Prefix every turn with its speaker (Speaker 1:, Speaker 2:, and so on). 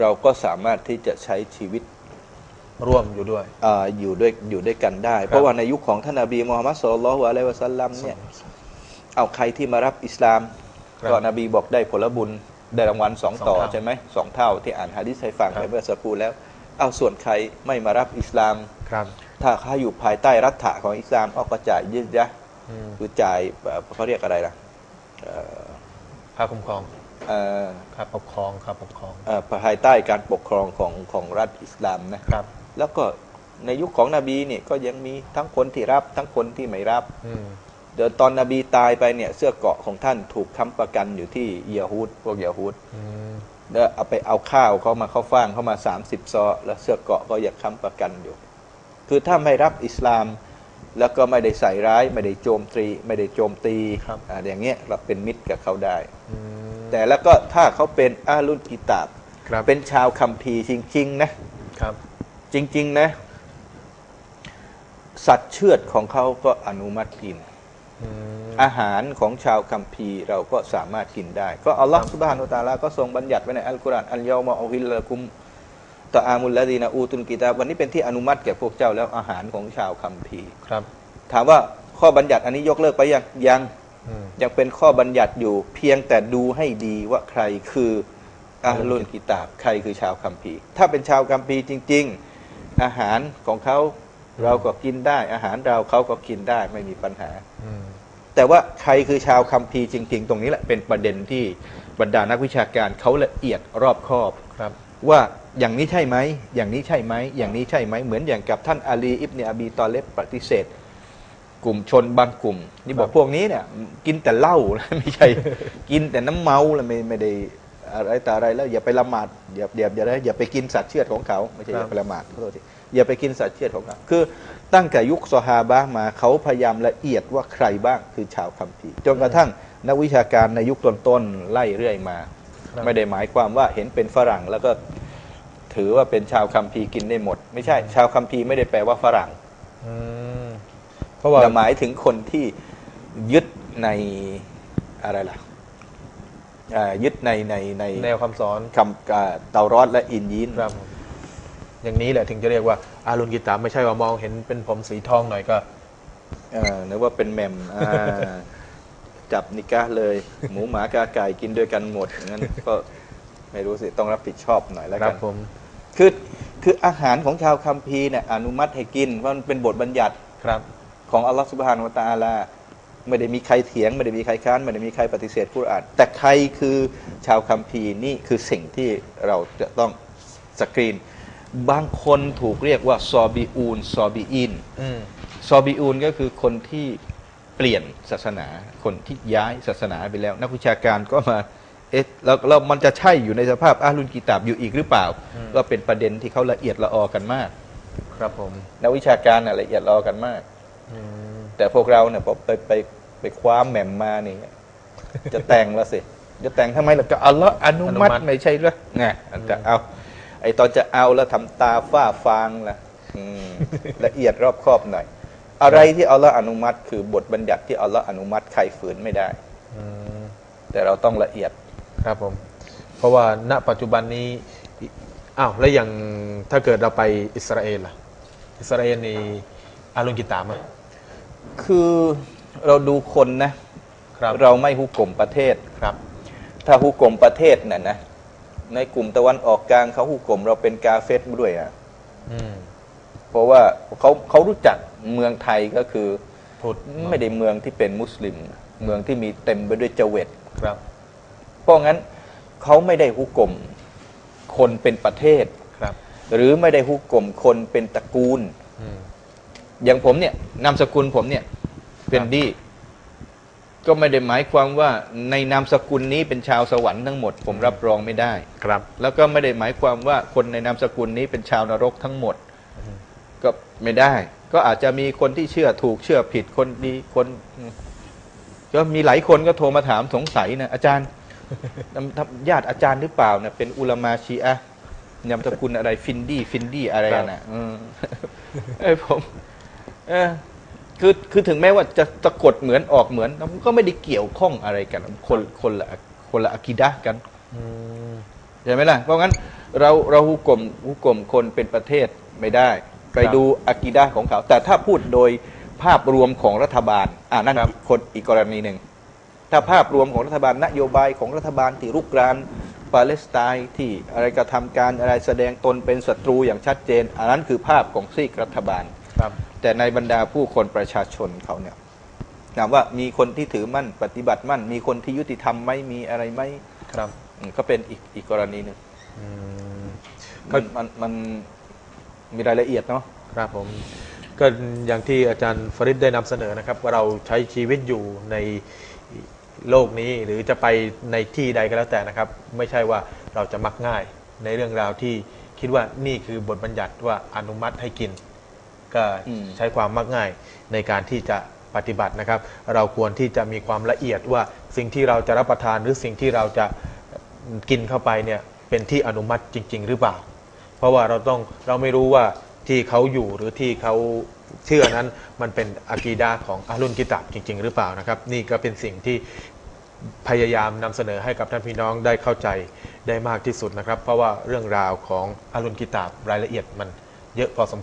Speaker 1: เราก็สามารถที่จะใช้ชีวิต
Speaker 2: ร่วมอยู่ด้วย
Speaker 1: เอออยู่ด้วยอยู่ด้วยกันได้ เพราะว่าในยุคของท่านนบีมูฮัมมัดสุลลัลฮุอะลัยฮิวะสัลลัมเนี่ยเอาใครที่มารับอิสลาม
Speaker 2: ครับ
Speaker 1: ก็นบีบอกได้ผลบุญได้รางวัลสอง
Speaker 2: สอง
Speaker 1: ต่อ
Speaker 2: เท่า
Speaker 1: ใช่ไหมสองเท่าที่อ่านฮะดิษให้ฟัง
Speaker 2: ครับ
Speaker 1: ไปเมื่อสักครู่แล้ว เอาส่วนใครไม่มารับอิสลาม
Speaker 2: ครับ
Speaker 1: ถ้าเขาอยู่ภายใต้รัฐะของอิสลามเขาก็จ่ายยืดยะห์
Speaker 2: อืม
Speaker 1: คือจ่ายเอ่อเขาเรียกอะไรล่ะเอ่อ
Speaker 2: ค่าคุ้มครอง
Speaker 1: เอ่อ
Speaker 2: ค่าปกครองค่าปกครอง
Speaker 1: เอ่อภายใต้การปกครองของของรัฐอิสลามนะครับ แล้วก็ในยุคของนบีเนี่ยก็ยังมีทั้งคนที่รับทั้งคนที่ไม่รับ
Speaker 2: อืม
Speaker 1: เดี๋ยวตอนนบีตายไปเนี่ยเสื้อเกราะของท่านถูกค้ำประกันอยู่ที่ยาฮูดพวกยาฮูด
Speaker 2: อืม
Speaker 1: แล้วเอาไปเอาข้าวเขามาเข้าฟ่างเข้ามา 30 ซอ แล้วเสื้อเกราะก็ยังค้ำประกันอยู่ คือถ้าไม่รับอิสลาม แล้วก็ไม่ได้ใส่ร้าย ไม่ได้โจมตีไม่ได้โจมตีอ่าอย่างเงี้ยเราเป็นมิตรกับเขาได้
Speaker 2: อืม
Speaker 1: แต่แล้วก็ถ้าเขาเป็นอาลุนกิตาบ
Speaker 2: ครับ
Speaker 1: เป็นชาวคัมภีร์จริง ๆ นะ
Speaker 2: ครับ
Speaker 1: จริง ๆ นะ สัตว์เชือดของเขาก็อนุมัติกิน
Speaker 2: อืม
Speaker 1: อาหารของชาวคัมภีร์เราก็สามารถกินได้ ก็อัลลอฮฺสุบฮานุตะอาลาก็ทรงบัญญัติไว้ในอัลกุรอานอัลยอมะอัลฮิลละกุมตะอามุลละดีนาอูตุนกิตาบวันนี้เป็นที่อนุมัติแก่พวกเจ้าแล้วอาหารของชาวคัมภีร์
Speaker 2: ครับ
Speaker 1: ถามว่าข้อบัญญัติอันนี้ยกเลิกไปยังยัง
Speaker 2: อืม
Speaker 1: ยังเป็นข้อบัญญัติอยู่เพียงแต่ดูให้ดีว่าใครคืออาลุนกิตาบ ใครคือชาวคัมภีร์ถ้าเป็นชาวคัมภีร์จริง ๆ อาหารของเขาเราก็กินได้ อาหารเราเขาก็กินได้ไม่มีปัญหา
Speaker 2: อืม
Speaker 1: แต่ว่าใครคือชาวคัมภีร์จริง ๆ ตรงนี้แหละเป็นประเด็นที่บรรดานักวิชาการเขาละเอียดรอบคอบ
Speaker 2: ครับ
Speaker 1: ว่าอย่างนี้ใช่ไหมอย่างนี้ใช่ไหมอย่างนี้ใช่ไหมเหมือนอย่างกับท่านอาลีอิบเนอบีตอเลบปฏิเสธ กลุ่มชนบางกลุ่ม นี่บอก
Speaker 2: ครับ
Speaker 1: พวกนี้เนี่ย กินแต่เหล้าไม่ใช่ กินแต่น้ำเมาแล้วไม่ไม่ได้อะไรแต่อะไรแล้วอย่าไปละหมาดอย่าอย่าอย่าอย่าอย่าไปกินสัตว์เชือดของเขาไม่ใช่อย่าไปละหมาดขอโทษทีอย่าไปกินสัตว์เชือดของเขาคือตั้งแต่ยุคซอฮาบะห์มาเขาพยายามละเอียดว่าใครบ้างคือชาวคัมภีร์จนกระทั่งนักวิชาการในยุคต้นๆไล่เรื่อยมา
Speaker 2: ครับ
Speaker 1: ไม่ได้หมายความว่าเห็นเป็นฝรั่งแล้วก็ถือว่าเป็นชาวคัมภีร์กินได้หมด ไม่ใช่ ชาวคัมภีร์ไม่ได้แปลว่าฝรั่ง
Speaker 2: อืม เพราะว่า
Speaker 1: แต่หมายถึงคนที่ยึดในอะไรล่ะอ่ายึดในในใน
Speaker 2: แนวคำสอน
Speaker 1: คำอ่าเตารอดและอินยีน
Speaker 2: ครับผมอย่างนี้แหละถึงจะเรียกว่าอารุณกิตาไม่ใช่ว่ามองเห็นเป็นผมสีทองหน่อยก็
Speaker 1: เออนึกว่าเป็นแมมอ่าจับนิกะห์เลย หมูหมากาไก่กินด้วยกันหมดงั้นก็ไม่รู้สิต้องรับผิดชอบหน่อยแล้ว
Speaker 2: ครั
Speaker 1: กับน
Speaker 2: ผม
Speaker 1: คือคืออาหารของชาวคัมภีร์เนี่ยอนุมัติให้กินเพราะมันเป็นบทบัญญัติ
Speaker 2: ครับ
Speaker 1: ของอัลลอฮฺสุบฮานุวะตะอาลาไม่ได้มีใครเถียง ไม่ได้มีใครค้านไม่ได้มีใครปฏิเสธกุรอาน แต่ใครคือชาวคัมภีร์นี่คือสิ่งที่เราจะต้องสกรีน บางคนถูกเรียกว่าซอบีอูนซอบีอิน
Speaker 2: อืม
Speaker 1: ซอบีอูนก็คือคนที่เปลี่ยนศาสนา คนที่ย้ายศาสนาไปแล้ว นักวิชาการก็มาเอ๊ะแล้วแล้วมันจะใช่อยู่ในสภาพอาลุนกิตาบอยู่อีกหรือเปล่า ก็เป็นประเด็นที่เขาละเอียดละออกันมาก
Speaker 2: ครับผม
Speaker 1: นักวิชาการน่ะละเอียดละออกันมาก
Speaker 2: อืม
Speaker 1: แต่พวกเราเนี่ยพอไปไปไปคว้าแหม่มมานี่จะแต่งแล้วสิ จะแต่งทำไมล่ะก็อัลลอฮ์อนุมัติไม่ใช่เหรอไงจะเอา ไอตอนจะเอาแล้วทำตาฝ้าฟางล่ะอืมละเอียดรอบคอบหน่อย อะไรที่อัลลอฮ์อนุมัติ คือบทบัญญัติที่อัลลอฮ์อนุมัติใครฝืนไม่ได้
Speaker 2: อืม
Speaker 1: แต่เราต้องละเอียด
Speaker 2: ครับผม เพราะว่าณปัจจุบันนี้อ้าวแล้วอย่างถ้าเกิดเราไปอิสราเอลล่ะ อิสราเอลนี่อารุณกิตาไหม
Speaker 1: คือเราดูคนนะ
Speaker 2: ครับ
Speaker 1: เราไม่ฮุกกลมประเทศ
Speaker 2: ครับ
Speaker 1: ถ้าฮุกกลมประเทศน่ะนะ ในกลุ่มตะวันออกกลางเขาฮุกกลมเราเป็นกาเฟสด้วยอะ
Speaker 2: อืม
Speaker 1: เพราะว่าเขาเขารู้จักเมืองไทยก็คือ
Speaker 2: พูด
Speaker 1: ไม่ได้เมืองที่เป็นมุสลิม เมืองที่มีเต็มไปด้วยเจเวต
Speaker 2: ครับ
Speaker 1: เพราะงั้นเขาไม่ได้ฮุกกลมคนเป็นประเทศ
Speaker 2: ครับ
Speaker 1: หรือไม่ได้ฮุกกลมคนเป็นตระกูล
Speaker 2: อืม
Speaker 1: อย่างผมเนี่ยนามสกุลผมเนี่ยเป็นดี ก็ไม่ได้หมายความว่าในนามสกุลนี้เป็นชาวสวรรค์ทั้งหมด ผมรับรองไม่ได้
Speaker 2: ครับ
Speaker 1: แล้วก็ไม่ได้หมายความว่าคนในนามสกุลนี้เป็นชาวนรกทั้งหมด ก็ไม่ได้ ก็อาจจะมีคนที่เชื่อถูกเชื่อผิดคนดีคนก็มีหลายคนก็โทรมาถามสงสัยนะอาจารย์ญาติอาจารย์หรือเปล่าเนี่ยเป็นอุลามาชีอะห์นามสกุลอะไรฟินดี้ฟินดี้อะไรน่ะอืมเอ้ยผม เออคือคือถึงแม้ว่าจะสะกดเหมือนออกเหมือนมันก็ไม่ได้เกี่ยวข้องอะไรกัน คนคนละคนละอากิดะห์กัน
Speaker 2: อืม
Speaker 1: ใช่ไหมล่ะ เพราะงั้นเราเราหุกกลมหุกกลมคนเป็นประเทศไม่ได้ ไป
Speaker 2: ครับ
Speaker 1: ดูอากีดาของเขา แต่ถ้าพูดโดยภาพรวมของรัฐบาล อ่านั่น
Speaker 2: ครับ
Speaker 1: คนอีกกรณีหนึ่งถ้าภาพรวมของรัฐบาลนโยบายของรัฐบาลที่รุกรานปาเลสไตน์ที่อะไรกระทำการอะไรแสดงตนเป็นศัตรูอย่างชัดเจน อันนั้นคือภาพของซีกรัฐบาล
Speaker 2: ครับ
Speaker 1: แต่ในบรรดาผู้คนประชาชนเขาเนี่ยถามว่ามีคนที่ถือมั่นปฏิบัติมั่น มีคนที่ยุติธรรมไหมมีอะไรไหม
Speaker 2: ครับ
Speaker 1: อืมก็เป็นอีกอีกกรณีหนึ่ง
Speaker 2: อืม
Speaker 1: มันมันมันมีรายละเอียดเนาะ
Speaker 2: ครับผมก็อย่างที่อาจารย์ฟริดได้นำเสนอนะครับ ว่าเราใช้ชีวิตอยู่ในโลกนี้หรือจะไปในที่ใดก็แล้วแต่นะครับ ไม่ใช่ว่าเราจะมักง่ายในเรื่องราวที่คิดว่านี่คือบทบัญญัติว่าอนุมัติให้กิน ก็
Speaker 1: อืม
Speaker 2: ใช้ความมักง่ายในการที่จะปฏิบัตินะครับ เราควรที่จะมีความละเอียดว่าสิ่งที่เราจะรับประทานหรือสิ่งที่เราจะกินเข้าไปเนี่ยเป็นที่อนุมัติจริง ๆ หรือเปล่า เพราะว่าเราต้องเราไม่รู้ว่าที่เขาอยู่หรือที่เขาเชื่อนั้นมันเป็นอากีดาของอาลุนกิตับจริง ๆ หรือเปล่านะครับ นี่ก็เป็นสิ่งที่พยายามนำเสนอให้กับท่านพี่น้องได้เข้าใจได้มากที่สุดนะครับ เพราะว่าเรื่องราวของอาลุนกิตับรายละเอียดมันเยอะพอสม